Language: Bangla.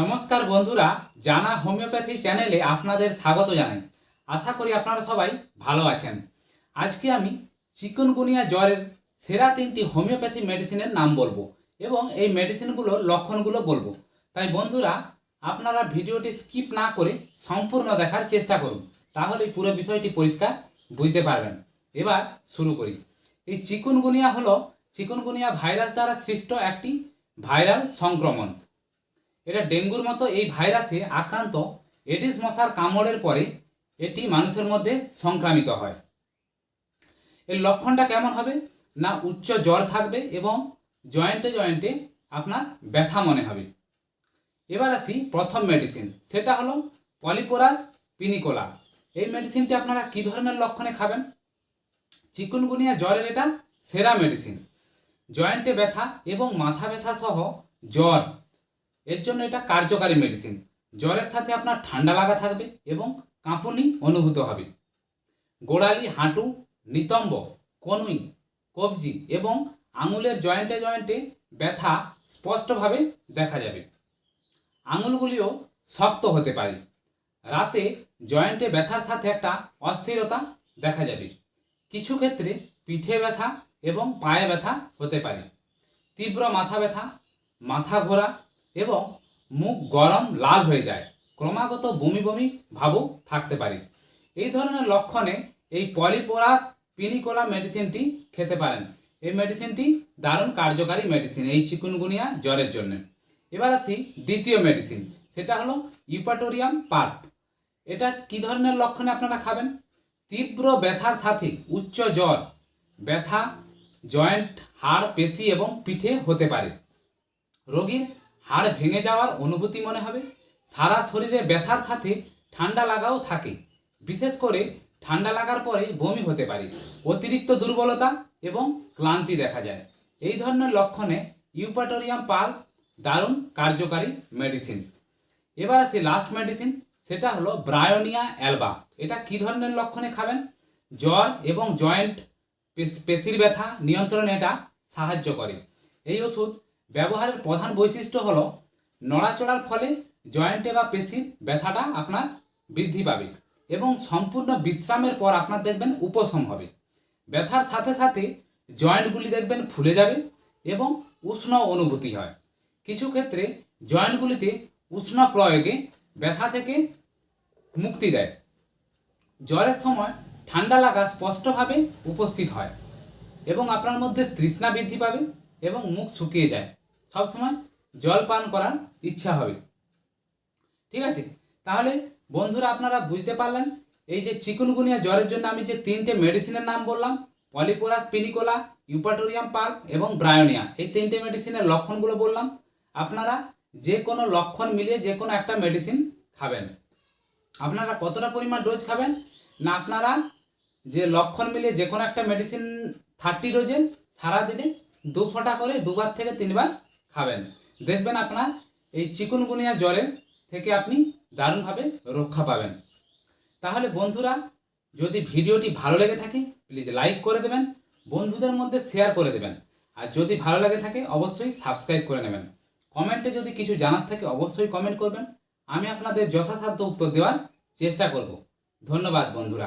নমস্কার বন্ধুরা, জানা হোমিওপ্যাথি চ্যানেলে আপনাদের স্বাগত জানাই। আশা করি আপনারা সবাই ভালো আছেন। আজকে আমি চিকনগুনিয়া জ্বরের সেরা তিনটি হোমিওপ্যাথি মেডিসিনের নাম বলব এবং এই মেডিসিনগুলোর লক্ষণগুলো বলব। তাই বন্ধুরা, আপনারা ভিডিওটি স্কিপ না করে সম্পূর্ণ দেখার চেষ্টা করুন, তাহলেই পুরো বিষয়টি পরিষ্কার বুঝতে পারবেন। এবার শুরু করি। এই চিকুনগুনিয়া হলো, চিকুনগুনিয়া ভাইরাস দ্বারা সৃষ্ট একটি ভাইরাল সংক্রমণ। এটা ডেঙ্গুর মতো এই ভাইরাসে আক্রান্ত এডিস মশার কামড়ের পরে এটি মানুষের মধ্যে সংক্রামিত হয়। এর লক্ষণটা কেমন হবে? না উচ্চ জ্বর থাকবে এবং জয়েন্টে জয়েন্টে আপনার ব্যথা মনে হবে। এবার আসি প্রথম মেডিসিন সেটা হলো পলিপোরাস পিনিকোলা। এই মেডিসিনটি আপনারা কী ধরনের লক্ষণে খাবেন? চিকুনগুনিয়া জ্বরের এটা সেরা মেডিসিন জয়েন্টে ব্যথা এবং মাথা ব্যথা সহ জ্বর এর জন্য এটা কার্যকারী মেডিসিন জ্বরের সাথে আপনার ঠান্ডা লাগা থাকবে এবং কাঁপুনি অনুভূত হবে। গোড়ালি, হাঁটু, নিতম্ব, কনুই, কবজি এবং আঙুলের জয়েন্টে জয়েন্টে ব্যথা স্পষ্টভাবে দেখা যাবে। আঙুলগুলিও শক্ত হতে পারে। রাতে জয়েন্টে ব্যথার সাথে একটা অস্থিরতা দেখা যাবে। কিছু ক্ষেত্রে পিঠে ব্যথা এবং পায়ে ব্যথা হতে পারে। তীব্র মাথা ব্যথা, মাথা ঘোরা এবং মুখ গরম, লাল হয়ে যায়। ক্রমাগত বমি বমি ভাবও থাকতে পারে। এই ধরনের লক্ষণে এই পলিপোরাস পিনিকোলা মেডিসিনটি খেতে পারেন। এই মেডিসিনটি দারুণ কার্যকারী মেডিসিন এই চিকুনগুনিয়া জ্বরের জন্য। এবার আসি দ্বিতীয় মেডিসিন, সেটা হলো ইউপাটোরিয়াম পার্প। এটা কি ধরনের লক্ষণে আপনারা খাবেন? তীব্র ব্যথার সাথে উচ্চ জ্বর, ব্যথা, জয়েন্ট, হাড়, পেশি এবং পিঠে হতে পারে। রোগীর হাড় ভেঙে যাওয়ার অনুভূতি মনে হবে। সারা শরীরে ব্যথার সাথে ঠান্ডা লাগাও থাকে। বিশেষ করে ঠান্ডা লাগার পরে বমি হতে পারে, অতিরিক্ত দুর্বলতা এবং ক্লান্তি দেখা যায়। এই ধরনের লক্ষণে ইউপাটোরিয়াম পাল দারুণ কার্যকারী মেডিসিন এবার আছে লাস্ট মেডিসিন সেটা হলো ব্রায়োনিয়া অ্যালবা। এটা কি ধরনের লক্ষণে খাবেন? জ্বর এবং জয়েন্ট পেশির ব্যথা নিয়ন্ত্রণে এটা সাহায্য করে। এই ওষুধ ব্যবহারের প্রধান বৈশিষ্ট্য হলো নড়াচড়ার ফলে জয়েন্টে বা পেশির ব্যথাটা আপনার বৃদ্ধি পাবে এবং সম্পূর্ণ বিশ্রামের পর আপনার দেখবেন উপশম হবে। ব্যথার সাথে সাথে জয়েন্টগুলি দেখবেন ফুলে যাবে এবং উষ্ণ অনুভূতি হয়। কিছু ক্ষেত্রে জয়েন্টগুলিতে উষ্ণ প্রয়োগে ব্যথা থেকে মুক্তি দেয়। জ্বরের সময় ঠান্ডা লাগা স্পষ্টভাবে উপস্থিত হয় এবং আপনার মধ্যে তৃষ্ণা বৃদ্ধি পাবে এবং মুখ শুকিয়ে যায়। সবসময় জল পান করার ইচ্ছা হবে। ঠিক আছে? তাহলে বন্ধুরা, আপনারা বুঝতে পারলেন, এই যে চিকুনগুনিয়া জ্বরের জন্য আমি যে তিনটে মেডিসিনের নাম বললাম পলিপোরাস পিনিকোলা ইউপাটোরিয়াম পার্ক এবং ব্রায়োনিয়া এই তিনটে মেডিসিনের লক্ষণগুলো বললাম। আপনারা যে কোনো লক্ষণ মিলিয়ে যে কোনো একটা মেডিসিন খাবেন। আপনারা কতটা পরিমাণ ডোজ খাবেন? না, আপনারা যে লক্ষণ মিলিয়ে যে কোনো একটা মেডিসিন থার্টি ডোজের সারাদিনে দু ফোঁটা করে দুবার থেকে তিনবার খাবেন। দেখবেন আপনার এই চিকুনগুনিয়া জ্বরের থেকে আপনি দারুণভাবে রক্ষা পাবেন। তাহলে বন্ধুরা, যদি ভিডিওটি ভালো লেগে থাকে প্লিজ লাইক করে দেবেন, বন্ধুদের মধ্যে শেয়ার করে দেবেন। আর যদি ভালো লাগে থাকে, অবশ্যই সাবস্ক্রাইব করে নেবেন। কমেন্টে যদি কিছু জানার থাকে, অবশ্যই কমেন্ট করবেন। আমি আপনাদের যথাসাধ্য উত্তর দেওয়ার চেষ্টা করব। ধন্যবাদ বন্ধুরা।